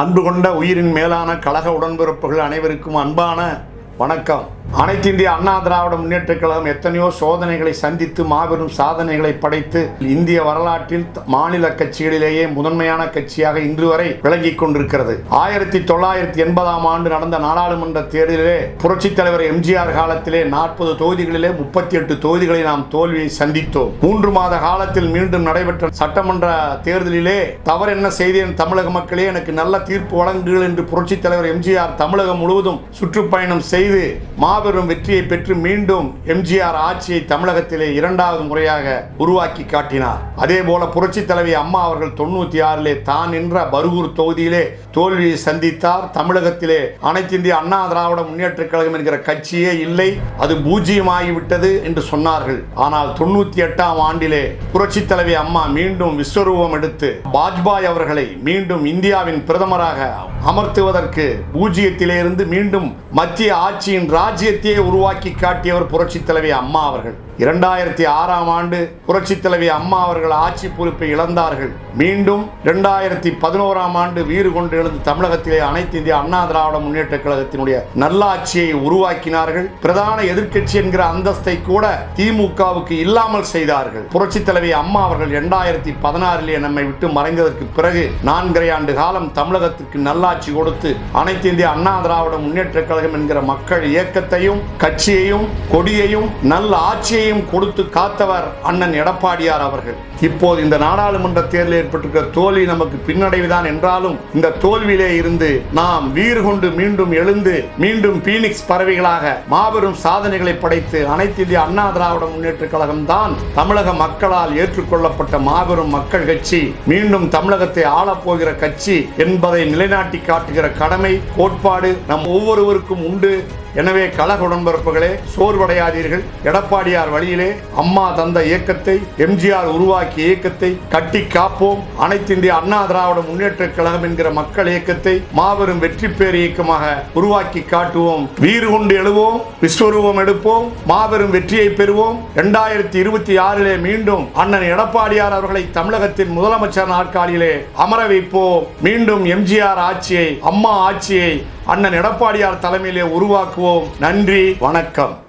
அன்பு கொண்ட உயிரின் மேலான கழக உடன்பிறப்புகள் அனைவருக்கும் அன்பான வணக்கம். அனைத்து இந்திய அண்ணா திராவிட முன்னேற்ற கழகம் எத்தனையோ சோதனைகளை சந்தித்து மாபெரும் சாதனைகளை படைத்து இந்திய வரலாற்றில் மாநில கட்சிகளிலேயே முதன்மையான கட்சியாக இன்று வரை விளங்கிக் கொண்டிருக்கிறது. ஆயிரத்தி தொள்ளாயிரத்தி எண்பதாம் ஆண்டு நடந்த நாடாளுமன்ற தேர்தலிலே புரட்சித் தலைவர் எம்ஜிஆர் காலத்திலே நாற்பது தொகுதிகளிலே முப்பத்தி எட்டு தொகுதிகளை நாம் தோல்வியை சந்தித்தோம். மூன்று மாத காலத்தில் மீண்டும் நடைபெற்ற சட்டமன்ற தேர்தலிலே தவறு என்ன செய்தேன் தமிழக மக்களே எனக்கு நல்ல தீர்ப்பு வழங்குங்கள் என்று புரட்சித் தலைவர் எம்ஜிஆர் தமிழகம் முழுவதும் சுற்றுப்பயணம் செய்து மாபெரும் வெற்றியை பெற்று மீண்டும் எம்ஜிஆர் ஆட்சியை தமிழகத்திலே இரண்டாவது முறையாக உருவாக்கி காட்டினார். அதே போல புரட்சி தலைவி அம்மா அவர்கள் தொண்ணூத்தி ஆறிலே தான் நின்ற பருகூர் தொகுதியிலே தோல்வியை சந்தித்தார். தமிழகத்திலே அனைத்து இந்திய அண்ணா திராவிட முன்னேற்ற கழகம் என்கிற கட்சியே இல்லை. அது பூஜ்ஜியமாகிவிட்டது என்று சொன்னார்கள். ஆனால் தொண்ணூத்தி எட்டாம் ஆண்டிலே புரட்சி தலைவி அம்மா மீண்டும் விஸ்வரூபம் எடுத்து வாஜ்பாய் அவர்களை மீண்டும் இந்தியாவின் பிரதமராக அமர்த்துவதற்கு பூஜ்ஜியத்திலே இருந்து மீண்டும் மத்திய ஆட்சியின் ராஜ்யத்தையே உருவாக்கி காட்டியவர் புரட்சி தலைவி அம்மா அவர்கள். இரண்டாயிரத்தி ஆறாம் ஆண்டு புரட்சி தலைவி அம்மா அவர்கள் ஆட்சி பொறுப்பை இழந்தார்கள். மீண்டும் இரண்டாயிரத்தி பதினோராம் ஆண்டு வீறு கொண்டு எழுந்து தமிழகத்திலே அனைத்து இந்திய அண்ணா திராவிட முன்னேற்ற கழகத்தினுடைய நல்லாட்சியை உருவாக்கினார்கள். பிரதான எதிர்க்கட்சி என்கிற அந்தஸ்தை கூட திமுகவுக்கு இல்லாமல் செய்தார்கள். புரட்சி தலைவி அம்மா அவர்கள் இரண்டாயிரத்தி பதினாறிலே நம்மை விட்டு மறைந்ததற்கு பிறகு நான்கரை ஆண்டு காலம் தமிழகத்திற்கு நல்லாட்சி கொடுத்து அனைத்து இந்திய அண்ணா திராவிட முன்னேற்ற கழகம் என்கிற மக்கள் இயக்கத்தையும் கட்சியையும் கொடியையும் நல்ல ஆட்சியையும் அனைத்தையும் கொடுத்து காத்தவர் அண்ணன் எடப்பாடியார் அவர்கள். இப்போது இந்த நாடாளுமன்ற தேர்தலில் ஏற்பட்டிருக்கிற தோல்வி நமக்கு பின்னடைவுதான் என்றாலும் இந்த தோல்வியிலே இருந்து நாம் வீறு கொண்டு மீண்டும் எழுந்து மீண்டும் பீனிக்ஸ் பறவைகளாக மாபெரும் சாதனைகளை படைத்து அனைத்து இந்திய அண்ணா திராவிட முன்னேற்ற கழகம் தான் தமிழக மக்களால் ஏற்றுக்கொள்ளப்பட்ட மாபெரும் மக்கள் கட்சி மீண்டும் தமிழகத்தை ஆளப்போகிற கட்சி என்பதை நிலைநாட்டி காட்டுகிற கடமை கோட்பாடு நம் ஒவ்வொருவருக்கும் உண்டு. எனவே கழக உடன்பிறப்புகளே சோர்வடையாதீர்கள். எடப்பாடியார் வழியிலே அம்மா தந்த இயக்கத்தை எம்ஜிஆர் உருவாக்கிய இயக்கத்தை கட்டி காப்போம். அனைத்து இந்திய அண்ணா திராவிட முன்னேற்ற கழகம் என்கிற மக்கள் இயக்கத்தை மாபெரும் வெற்றி பேர் இயக்கமாக உருவாக்கி காட்டுவோம். வீறு கொண்டு எழுவோம் விஸ்வரூபம் எடுப்போம் மாபெரும் வெற்றியை பெறுவோம். இரண்டாயிரத்தி இருபத்தி ஆறிலே மீண்டும் அண்ணன் எடப்பாடியார் அவர்களை தமிழகத்தின் முதலமைச்சர் நாற்காலியிலே அமர வைப்போம். மீண்டும் எம்ஜிஆர் ஆட்சியை அம்மா ஆட்சியை அண்ணன் எடப்பாடியார் தலைமையிலே உருவாக்குவோம் நன்றி வணக்கம்.